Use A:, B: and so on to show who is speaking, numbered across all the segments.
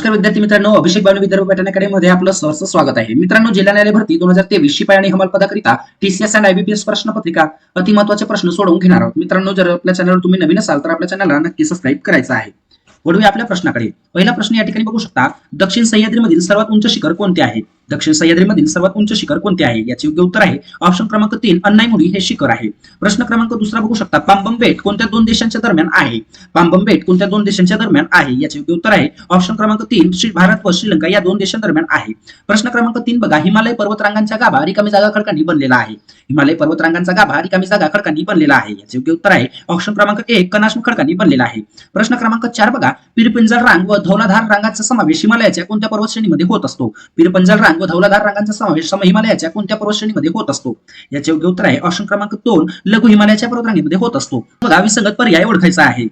A: नमस्कार विद्यार्थी मित्रांनो अभिषेक बानू विदर्भ पॅटर्न अकॅडमीमध्ये आपलं सहर्ष स्वागत आहे. मित्रांनो जिल्हा न्यायालय भरती दोन हजार तेवीस शिपाई आणि हमाल पदाकरिता टीसीएस आणि आयबीपीएस प्रश्नपत्रिका अति महत्त्वाचे प्रश्न सोडवून घेणार आहोत. मित्रांनो जर आपल्या चॅनलवर तुम्ही नवीन असाल तर आपल्या चॅनलला नक्की सबस्क्राईब करायचं आहे. वळूया आपल्या प्रश्नाकडे. पहिला प्रश्न या ठिकाणी बघू शकता दक्षिण सह्याद्रीमधील सर्वात उंच शिखर कोणते आहे? दक्षिण सह्याद्रीमधील सर्वात उंच शिखर कोणते आहे? याचे योग्य उत्तर आहे ऑप्शन क्रमांक तीन अन्नाईमुडी हे शिखर आहे. प्रश्न क्रमांक दुसरा बघू शकता पांबम बेट कोणत्या दोन देशांच्या दरम्यान आहे? पांबम बेट कोणत्या दोन देशांच्या दरम्यान आहे? याचे योग्य उत्तर आहे ऑप्शन क्रमांक तीन श्री भारत व श्रीलंका या दोन देशांदरम्यान आहे. प्रश्न क्रमांक तीन बघा हिमालय पर्वतरांगांच्या गाभा रिकामी जागा खडकांनी बनलेला आहे. हिमालय पर्वतरांगांचा गाभा रिकामी जागा खडकांनी बनलेला आहे. याचे योग्य उत्तर आहे ऑप्शन क्रमांक एक कनाश्म खडकांनी बनलेला आहे. प्रश्न क्रमांक चार बघा पिरपिंजल रांग व धौलाधार रांगांचा समावेश हिमालयाच्या कोणत्या पर्वत श्रेणीमध्ये होत असतो? पिरपंजल रांग व धौलाधार रांगांचा समावेश सम हिमालयाच्या कोणत्या पर्वत श्रेणीमध्ये होत असतो? याचे योग्य उत्तर आहे ऑप्शन क्रमांक दोन लघु हिमालयाच्या पर्वतरांगेमध्ये होत असतो. बघा विसंगत पर्याय ओळखायचा आहे.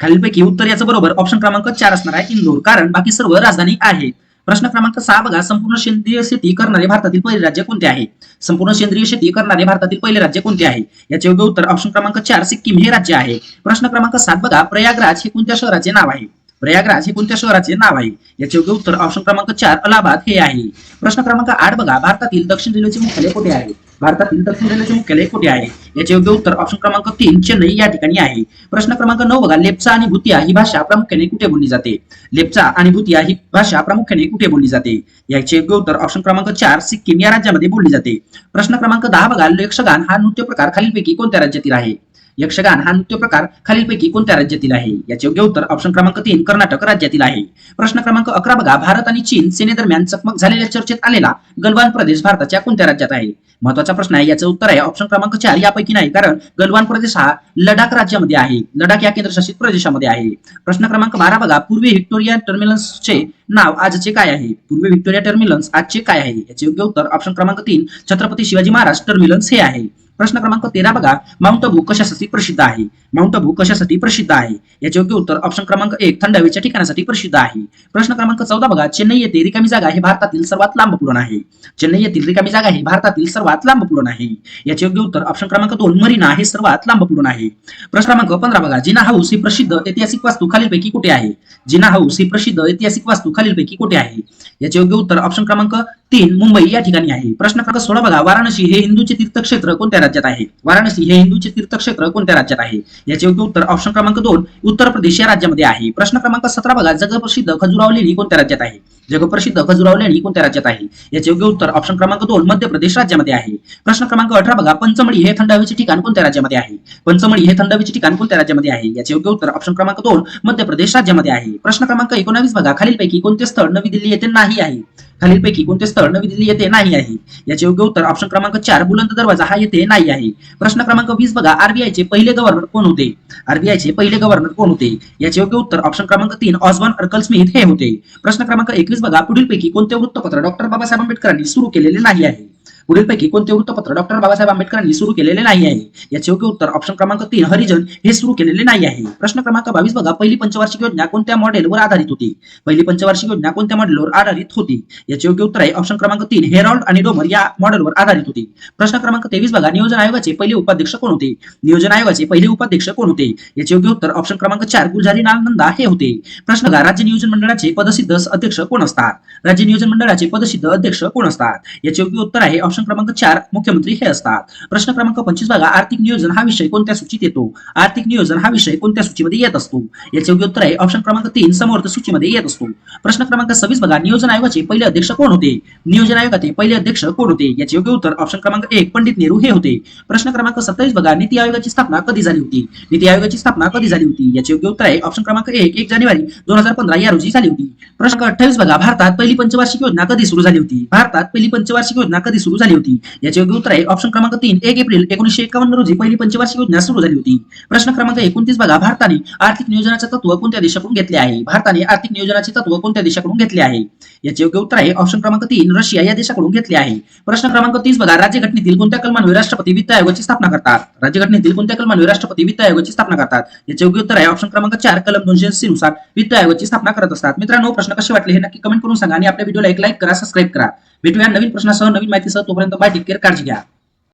A: खालीलपैकी उत्तर याचं बरोबर ऑप्शन क्रमांक चार असणार आहे इंदोर कारण बाकी सर्व राजधानी आहे. प्रश्न क्रमांक सहा बघा. संपूर्ण सेंद्रिय शेती करणारे भारतातील पहिले राज्य कोणते आहे? संपूर्ण सेंद्रिय शेती करणारे भारतातील पहिले राज्य कोणते आहे? याचे योग्य उत्तर ऑप्शन क्रमांक चार सिक्कीम हे राज्य आहे. प्रश्न क्रमांक सात बघा. प्रयागराज हे कोणत्या शहराचे नाव आहे? प्रयागराज हे कोणत्या शहराचे नाव आहे? याचे योग्य उत्तर ऑप्शन क्रमांक चार अलाहाबाद. हे आहे. प्रश्न क्रमांक आठ बघा. भारतातील दक्षिण रेल्वेचे मुख्यालय कुठे आहे? भारतातील दक्षिण रेल्वेचे मुख्यालय कुठे आहे? याचे योग्य उत्तर ऑप्शन क्रमांक तीन चेन्नई या ठिकाणी आहे. प्रश्न क्रमांक नऊ बघा. लेप्चा आणि भुतिया ही भाषा प्रामुख्याने कुठे बोलली जाते? लेप्चा आणि भुतिया ही भाषा प्रामुख्याने कुठे बोलली जाते? याचे योग्य उत्तर ऑप्शन क्रमांक चार सिक्कीम या राज्यामध्ये बोलली जाते. प्रश्न क्रमांक दहा बघा. यक्षगान हा नृत्य प्रकार खालीलपैकी कोणत्या राज्यातील आहे? यक्षगान हा नृत्य प्रकार खालीलपैकी कोणत्या राज्यातील आहे? याचे योग्य उत्तर ऑप्शन क्रमांक तीन कर्नाटक राज्यातील आहे. प्रश्न क्रमांक अकरा बघा. भारत आणि चीन सेनेदरम्यान चकमक झालेल्या चर्चेत आलेला गलवान प्रदेश भारताच्या कोणत्या राज्यात आहे? महत्त्वाचा प्रश्न आहे. याचं उत्तर आहे ऑप्शन क्रमांक चार यापैकी नाही कारण गलवान प्रदेश हा लडाख राज्यामध्ये आहे. लडाख या केंद्रशासित प्रदेशामध्ये आहे. प्रश्न क्रमांक बारा बघा. पूर्वी व्हिक्टोरिया टर्मिनल्सचे नाव आजचे काय आहे? पूर्वी व्हिक्टोरिया टर्मिनल्स आजचे काय आहे? याचे योग्य उत्तर ऑप्शन क्रमांक तीन छत्रपती शिवाजी महाराज टर्मिनल्स हे आहे. प्रश्न क्रमांक तेरा बघा. माउंट अबू कशासाठी प्रसिद्ध आहे? माउंट अबू कशासाठी प्रसिद्ध आहे? याचे योग्य उत्तर ऑप्शन क्रमांक एक थंड हवेच्या ठिकाणासाठी प्रसिद्ध आहे. प्रश्न क्रमांक चौदा बघा. चेन्नई येथे रिकामी जागा हे भारतातील सर्वात लांब पुरण आहे. चेन्नई येथील रिकामी जागा हे भारतातील सर्वात लांब पुरण आहे. याचे योग्य उत्तर ऑप्शन क्रमांक दोन मरीना हे सर्वात लांब पुरण आहे. प्रश्न क्रमांक पंधरा बघा. जिना हाऊस ही प्रसिद्ध ऐतिहासिक वास्तू खालीलपैकी कुठे आहे? जिना हाऊस ही प्रसिद्ध ऐतिहासिक वास्तू खालीलपैकी कुठे आहे? याचे योग्य उत्तर ऑप्शन क्रमांक तीन मुंबई या ठिकाणी आहे. प्रश्न क्रमांक सोळा बघा वाराणसी हे हिंदूचे तीर्थक्षेत्र कोणत्या राज्यात आहे? वाराणसी हे हिंदूचे तीर्थक्षेत्र कोणत्या राज्यात आहे? याचे योग्य उत्तर ऑप्शन क्रमांक दोन उत्तर प्रदेश या राज्यामध्ये आहे. प्रश्न क्रमांक सतरा बघा जगप्रसिद्ध खजुराव लेणी कोणत्या राज्यात आहे? जगप्रसिद्ध खजुरावलेणी कोणत्या राज्यात आहे? याचे योग्य उत्तर ऑप्शन क्रमांक दोन मध्य प्रदेश राज्यामध्ये आहे. प्रश्न क्रमांक अठरा बघा पंचमळी हे थंड हवेचे ठिकाण कोणत्या राज्यामध्ये आहे? पंचमळी हे थंड हवेचे ठिकाण कोणत्या राज्यामध्ये आहे? याचे योग्य उत्तर ऑप्शन क्रमांक दोन मध्य प्रदेश राज्यामध्ये आहे. प्रश्न क्रमांक एकोणावीस बघा खालीलपैकी कोणते स्थळ नवी दिल्ली येथे नाही आहे? खालीलपैकी कोणते स्थळ नवी दिल्ली येथे नाही आहे? याचे योग्य उत्तर ऑप्शन क्रमांक चार बुलंद दरवाजा हा येथे नाही आहे. प्रश्न क्रमांक वीस बघा. आरबीआयचे पहिले गव्हर्नर कोण होते? आरबीआय चे पहिले गव्हर्नर कोण होते? याचे योग्य उत्तर ऑप्शन क्रमांक तीन ऑस्बॉन अर्कल स्मिथ हे होते. प्रश्न क्रमांक एकवीस बघा. पुढीलपैकी कोणते वृत्तपत्र डॉक्टर बाबासाहेब आंबेडकरांनी सुरू केलेले नाही आहे? पुढीलपैकी कोणते वृत्तपत्र डॉक्टर बाबासाहेब आंबेडकरांनी सुरू केलेले नाही आहे? याचे योग्य उत्तर ऑप्शन क्रमांक तीन हरिजन हे सुरू केलेले नाही आहे. प्रश्न क्रमांक बावीस बघा. पहिली पंचवार्षिक योजना कोणत्या मॉडेलवर आधारित होती? पहिली पंचवार्षिक योजना कोणत्या मॉडेलवर आधारित होती? याचे योग्य उत्तर आहे ऑप्शन क्रमांक तीन हेरॉल्ड आणि डोमर या मॉडेलवर आधारित होती. प्रश्न क्रमांक तेवीस बघा. नियोजन आयोगाचे पहिले उपाध्यक्ष कोण होते? नियोजन आयोगाचे पहिले उपाध्यक्ष कोण होते? याचे योग्य उत्तर ऑप्शन क्रमांक चार गुलझारी नालनंदा हे होते. प्रश्न बघा. राज्य नियोजन मंडळाचे पदसिद्ध अध्यक्ष कोण असतात? राज्य नियोजन मंडळाचे पदसिद्ध अध्यक्ष कोण असतात? याचे योग्य उत्तर आहे ऑप्शन क्रमांक चार मुख्यमंत्री हे असतात. प्रश्न क्रमांक पंचवीस बघा आर्थिक नियोजन हा विषय कोणत्या सूचीत येतो? आर्थिक नियोजन हा विषय कोणत्या सूचीमध्ये येत असतो? याचे योग्य उत्तर आहे ऑप्शन क्रमांक तीन समर्थ सूचीमध्ये येत असतो. प्रश्न क्रमांक सव्वीस बघा नियोजन आयोगाचे पहिले अध्यक्ष कोण होते? नियोजन आयोगाचे पहिले अध्यक्ष कोण होते? याचे योग्य उत्तर ऑप्शन क्रमांक एक पंडित नेहरू हे होते. प्रश्न क्रमांक सत्तावीस बघा नीती आयोगाची स्थापना कधी झाली होती? नीती आयोगाची स्थापना कधी झाली होती? याचे योग्य उत्तर आहे ऑप्शन क्रमांक एक एक जानेवारी दोन हजार पंधरा या रोजी झाली होती. प्रश्न अठ्ठावीस बघा भारतात पहिली पंचवार्षिक योजना कधी सुरू झाली होती? भारतात पहिली पंचवार्षिक योजना कधी सुरू झाली होती. याचे योग्य उत्तर आहे. ऑप्शन क्रमांक तीन एक एप्रिल एकोणीशे एकावन्न रोजी पहिली पंचवार्षिक योजना सुरू झाली होती. प्रश्न क्रमांक एकोणतीस बघा. भारताने आर्थिक नियोजनाचे तत्व कोणत्या देशाकडून घेतले आहे? भारताने आर्थिक नियोजनाचे तत्व कोणत्या देशाकडून घेतले आहे? याचे योग्य उत्तर आहे. ऑप्शन क्रमांक तीन रशिया या देशाकडून घेतले आहे. प्रश्न क्रमांक तीस बघा. राज्यघटनेतील कोणत्या कलमांवर राष्ट्रपती वित्त आयोगाची स्थापना करतात? राज्यघटनेतील कोणत्या कलमांवर राष्ट्रपती वित्त आयोगाची स्थापना करतात? याचे योग्य उत्तर आहे. ऑप्शन क्रमांक चार कलम दोनशे ऐंशी नुसार वित्त आयोगाची स्थापना करत असतात. मित्रांनो प्रश्न कसे वाटले हे नक्की कमेंट करून सांगा आणि आपल्या व्हिडिओला एक लाईक करा सबस्क्राईब करा. भेटूया नवीन प्रश्नासह नवीन माहितीसह. तोपर्यंत बाय टेक केअर काळजी घ्या